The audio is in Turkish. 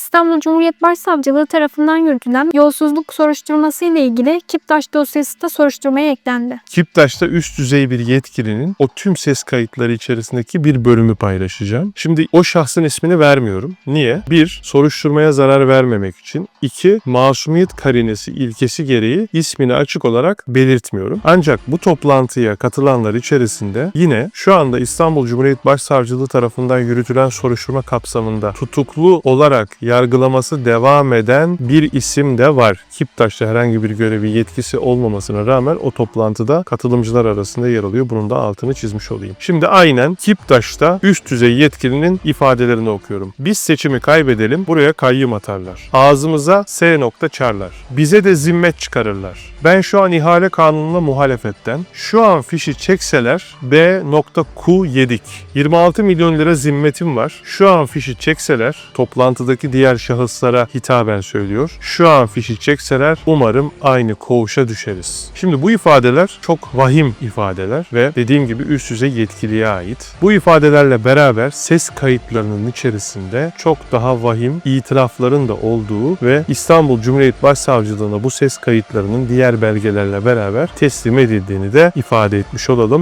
İstanbul Cumhuriyet Başsavcılığı tarafından yürütülen yolsuzluk soruşturması ile ilgili Kiptaş dosyası da soruşturmaya eklendi. Kiptaş'ta üst düzey bir yetkilinin o tüm ses kayıtları içerisindeki bir bölümü paylaşacağım. Şimdi o şahsın ismini vermiyorum. Niye? Bir, soruşturmaya zarar vermemek için. İki, masumiyet karinesi ilkesi gereği ismini açık olarak belirtmiyorum. Ancak bu toplantıya katılanlar içerisinde yine şu anda İstanbul Cumhuriyet Başsavcılığı tarafından yürütülen soruşturma kapsamında tutuklu olarak yargılaması devam eden bir isim de var. Kiptaş'ta herhangi bir görevi yetkisi olmamasına rağmen o toplantıda katılımcılar arasında yer alıyor. Bunun da altını çizmiş olayım. Şimdi aynen Kiptaş'ta üst düzey yetkilinin ifadelerini okuyorum. Biz seçimi kaybedelim, buraya kayyım atarlar. Ağzımıza S nokta çarlar. Bize de zimmet çıkarırlar. Ben şu an ihale kanununa muhalefetten, şu an fişi çekseler B nokta Q yedik. 26 milyon lira zimmetim var. Şu an fişi çekseler, toplantıdaki diğer şahıslara hitaben söylüyor. Şu an fişi çekseler umarım aynı koğuşa düşeriz. Şimdi bu ifadeler çok vahim ifadeler ve dediğim gibi üst düzey yetkiliye ait. Bu ifadelerle beraber ses kayıtlarının içerisinde çok daha vahim itirafların da olduğu ve İstanbul Cumhuriyet Başsavcılığına bu ses kayıtlarının diğer belgelerle beraber teslim edildiğini de ifade etmiş olalım.